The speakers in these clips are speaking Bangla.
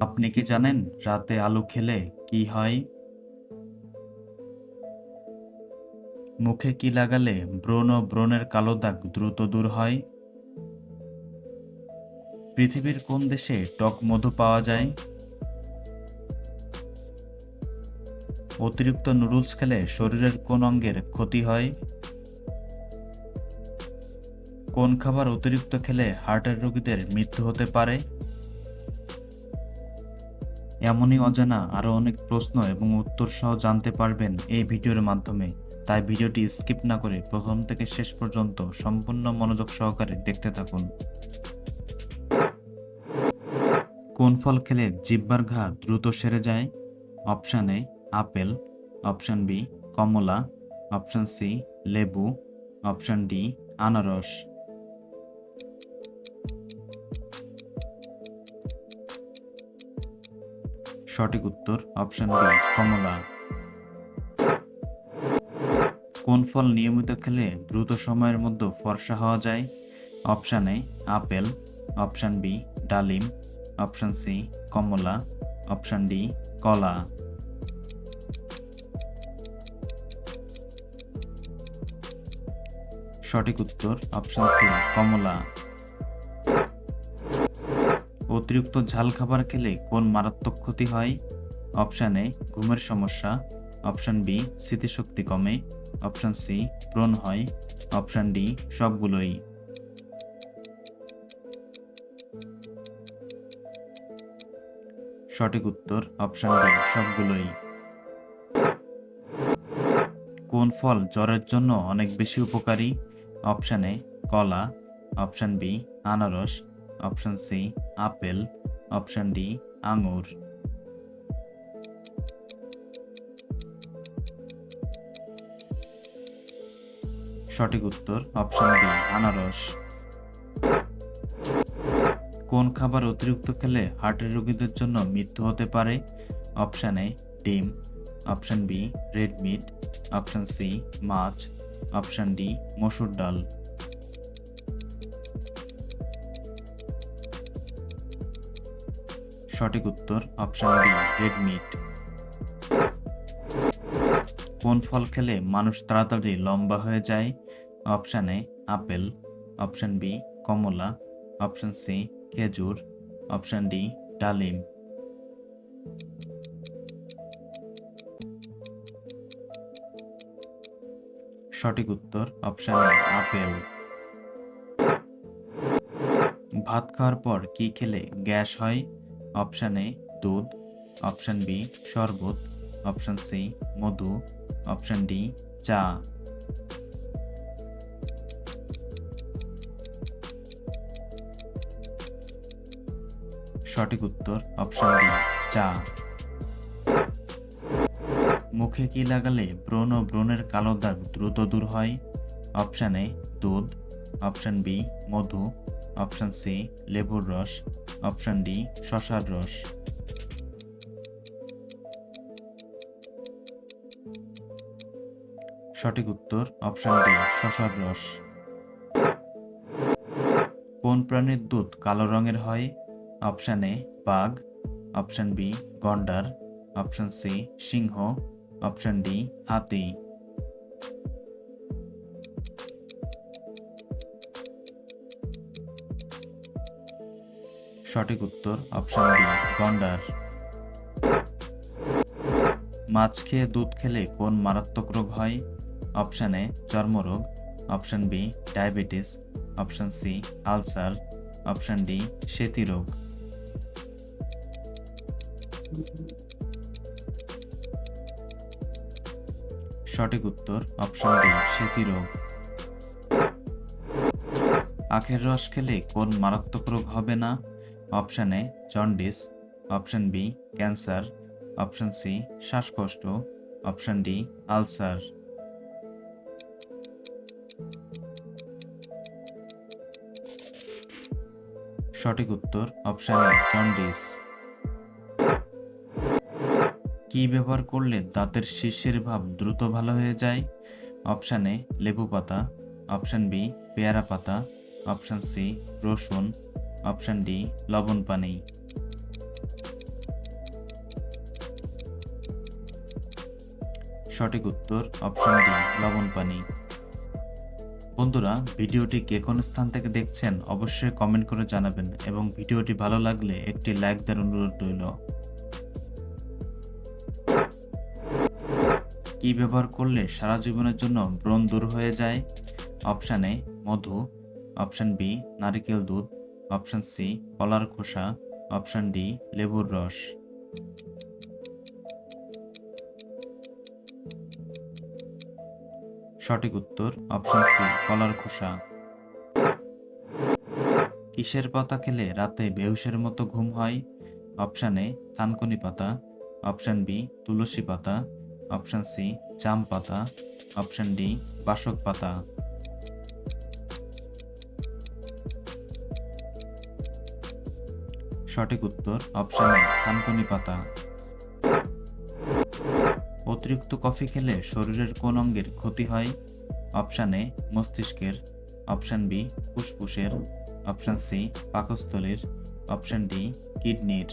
আপনি কি জানেন রাতে আলু খেলে কি হয়? মুখে কি লাগালে ব্রণ ও ব্রণের কালো দাগ দ্রুত দূর হয়? পৃথিবীর কোন দেশে টক মধু পাওয়া যায়? অতিরিক্ত নুডলস খেলে শরীরের কোন অঙ্গের ক্ষতি হয়? কোন খাবার অতিরিক্ত খেলে হার্টের রোগীদের মৃত্যু হতে পারে? এমনই অজানা, আরও অনেক প্রশ্ন এবং উত্তর সহ জানতে পারবেন এই ভিডিওর মাধ্যমে। তাই ভিডিওটি স্কিপ না করে প্রথম থেকে শেষ পর্যন্ত সম্পূর্ণ মনোযোগ সহকারে দেখতে থাকুন। কোন ফল খেলে জিব্বার ঘা দ্রুত সেরে যায়? Option A, apple. Option B, Kamala. Option C, লেবু। অপশান ডি, আনারস। সঠিক উত্তর অপশন বি কমলা। কোন ফল নিয়মিত খেলে দ্রুত সময়ের মধ্যে ফর্সা হওয়া যায়? Option A apple. Option B ডালিম। অপশান সি কমলা। অপশান ডি কলা। সঠিক উত্তর অপশান সি কমলা। অতিরিক্ত ঝাল খাবার খেলে কোন মারাত্মক ক্ষতি হয়? অপশান এ, ঘুমের সমস্যা। অপশান বি, স্মৃতিশক্তি কমে। অপশান সি ব্রণ হয়। অপশান ডি, সবগুলোই। সঠিক উত্তর, অপশান ডি, সবগুলোই। কোন ফল জ্বরের জন্য অনেক বেশি উপকারী? অপশান এ, কলা। অপশান বি, আনারস। Option C, apple, option D, আঙুর। সঠিক উত্তর, অপশন বি, আনারস। কোন খাবার অতিরিক্ত খেলে হার্টের রোগীদের জন্য মৃত্যু হতে পারে? অপশান এ, ডিম। Option B, red meat. Option C, মাছ। অপশান ডি, মসুর ডাল। সঠিক উত্তর অপশন বি রেড মিট কোন ফল খেলে মানুষ তাড়াতাড়ি লম্বা হয়ে যায়? Option A, apple. Option B, Kamala. Option C, খেজুর। অপশান ডি, ডালিম। সঠিক উত্তর অপশান এ, আপেল। ভাত খাওয়ার পর কি খেলে গ্যাস হয়? অপশান এ দুধ, অপশান বি শরবত, অপশান সি মধু, অপশান ডি চা। সঠিক উত্তর অপশান ডি, চা। মুখে কি লাগালে ব্রণ ও ব্রণের কালো দাগ দ্রুত দূর হয়? অপশান এ দুধ, অপশান বি মধু অপশান সি, লেবুর রস, অপশান ডি, শশার রস। সঠিক উত্তর, অপশান ডি, শশার রস। কোন প্রাণীর দুধ কালো রঙের হয়? অপশান এ, বাঘ। অপশান বি, গন্ডার। অপশান সি, সিংহ। অপশান ডি, হাতি। সঠিক উত্তর অপশন বি গন্ডার। মাছ খেয়ে দুধ খেলে কোন মারাত্মক রোগ হয়? অপশন এ চর্মরোগ। Option B diabetes option C ulcer option D সেতি রোগ। সঠিক উত্তর অপশন ডি সেতি রোগ। আখের রস খেলে কোন মারাত্মক রোগ হবে না? Option A jaundice option B cancer option C শ্বাসকষ্ট, অপশান ডি আলসার সঠিক উত্তর অপশান এ জন্ডিস কি ব্যবহার করলে দাঁতের শীর্ষের ভাব দ্রুত ভালো হয়ে যায়? অপশান এ লেবু পাতা, অপশান বি পেয়ারা পাতা, অপশান সি রসুন অপশান ডি, লবণ পানি। সঠিক উত্তর অপশন ডি, লবণ পানি। বন্ধুরা, ভিডিওটি কে কোন স্থান থেকে দেখছেন অবশ্যই কমেন্ট করে জানাবেন এবং ভিডিওটি ভালো লাগলে একটি লাইক দেওয়ার অনুরোধ রইল। কি ব্যবহার করলে সারা জীবনের জন্য ব্রণ দূর হয়ে যায়? অপশান এ, মধু। অপশান বি, নারিকেল দুধ। অপশান সি, কলার খোসা। অপশান ডি, লেবুর রস। সঠিক উত্তর, অপশান সি, কলার খোসা। কিসের পাতা খেলে রাতে বেহুশের মতো ঘুম হয়? অপশান এ, থানকুনি পাতা। অপশান বি, তুলসী পাতা। অপশান সি, জাম পাতা। অপশান ডি, বাসক পাতা। সঠিক উত্তর অপশান এ থানকুনি পাতা। অতিরিক্ত কফি খেলে শরীরের কোন অঙ্গের ক্ষতি হয়? অপশান এ মস্তিষ্কের। অপশান বি ফুসফুসের। অপশান সি পাকস্থলীর। অপশান ডি কিডনির।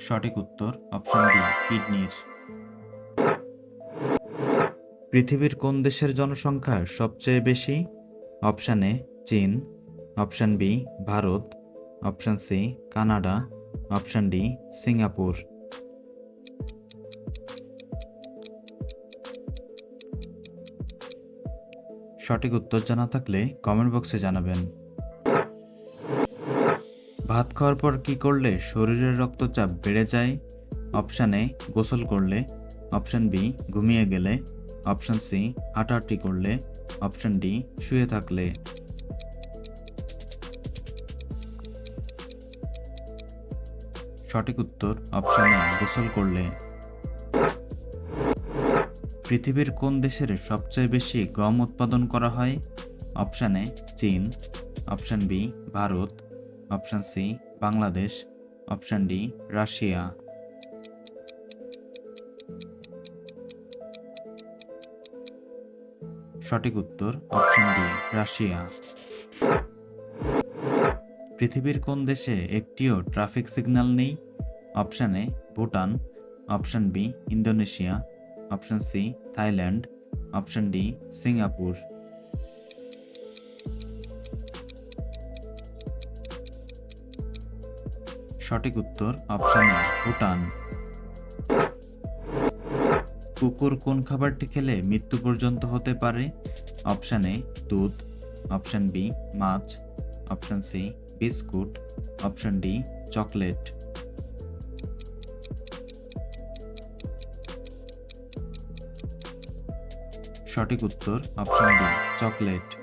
সঠিক উত্তর অপশান ডি কিডনির। পৃথিবীর কোন দেশের জনসংখ্যা সবচেয়ে বেশি? অপশান এ, চীন। Option B, Bharat. Option C, Canada. Option D, Singapore. সঠিক উত্তর জানা থাকলে কমেন্ট বক্সে জানাবেন। ভাত খাওয়ার পর কি করলে শরীরের রক্তচাপ বেড়ে যায়? অপশান এ, গোসল করলে। অপশান বি, ঘুমিয়ে গেলে। অপশান সি, হাঁটাহাঁটি করলে। অপশান ডি, শুয়ে থাকলে। সঠিক উত্তর, অপশান এ, গোসল করলে। পৃথিবীর কোন দেশের সবচেয়ে বেশি গম উৎপাদন করা হয়? অপশান এ, চীন। Option B, Bharat. Option C, Bangladesh. Option D, Russia. সঠিক উত্তর অপশন ডি, রাশিয়া। পৃথিবীর কোন দেশে একটিও ট্রাফিক সিগন্যাল নেই? Option A, Bhutan. Option B, Indonesia. Option C, Thailand. Option D, Singapore. সঠিক উত্তর অপশান এ, ভুটান। কুকুর কোন খাবারটি খেলে মৃত্যু পর্যন্ত হতে পারে? অপশান এ, দুধ। অপশান বি, মাছ। Option C, biscuit. Option D, chocolate. সঠিক উত্তর, অপশান ডি, চকলেট।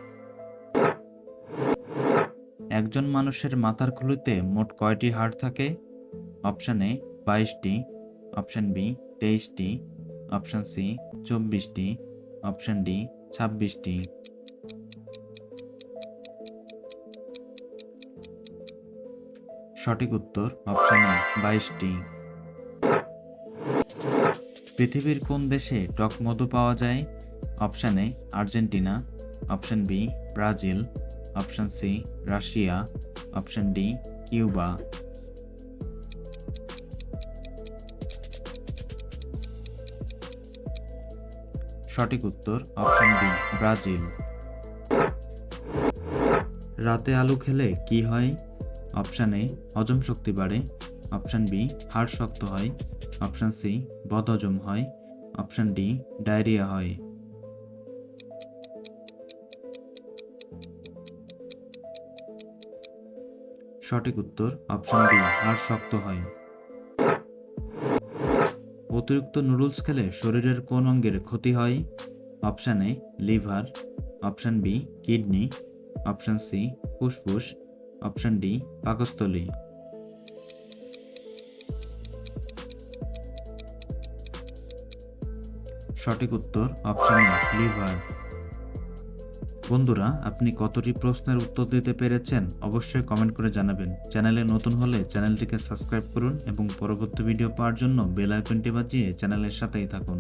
একজন মানুষের মাথার খুলিতে মোট কয়টি হাড় থাকে? অপশান এ, বাইশটি। অপশান বি, তেইশটি। অপশান সি, চব্বিশটি। অপশান ডি, ছাব্বিশটি। সঠিক উত্তর অপশান এ, বাইশটি। পৃথিবীর কোন দেশে টক মধু পাওয়া যায়? Option A, Argentina. Option B, Brazil. Option C, Russia. Option D, Cuba. সঠিক উত্তর অপশন বি, ব্রাজিল। রাতে আলু খেলে কি হয়? অপশান এ, হজম শক্তি বাড়ে। অপশান বি, হাড় শক্ত হয়। অপশান সি বদহজম হয়। অপশান ডি, ডায়রিয়া হয়। সঠিক উত্তর অপশান ডি, হাড় শক্ত হয়। অতিরিক্ত নুডলস খেলে শরীরের কোন অঙ্গের ক্ষতি হয়? Option A liver. Option B kidney. Option C ফুসফুস। অপশান ডি পাকস্থলী। সঠিক উত্তর অপশান লিভার। বন্ধুরা, আপনি কতটি প্রশ্নের উত্তর দিতে পেরেছেন অবশ্যই কমেন্ট করে জানাবেন। চ্যানেলে নতুন হলে চ্যানেলটিকে সাবস্ক্রাইব করুন এবং পরবর্তী ভিডিও পাওয়ার জন্য বেল আইকনটি বাজিয়ে চ্যানেলের সাথেই থাকুন।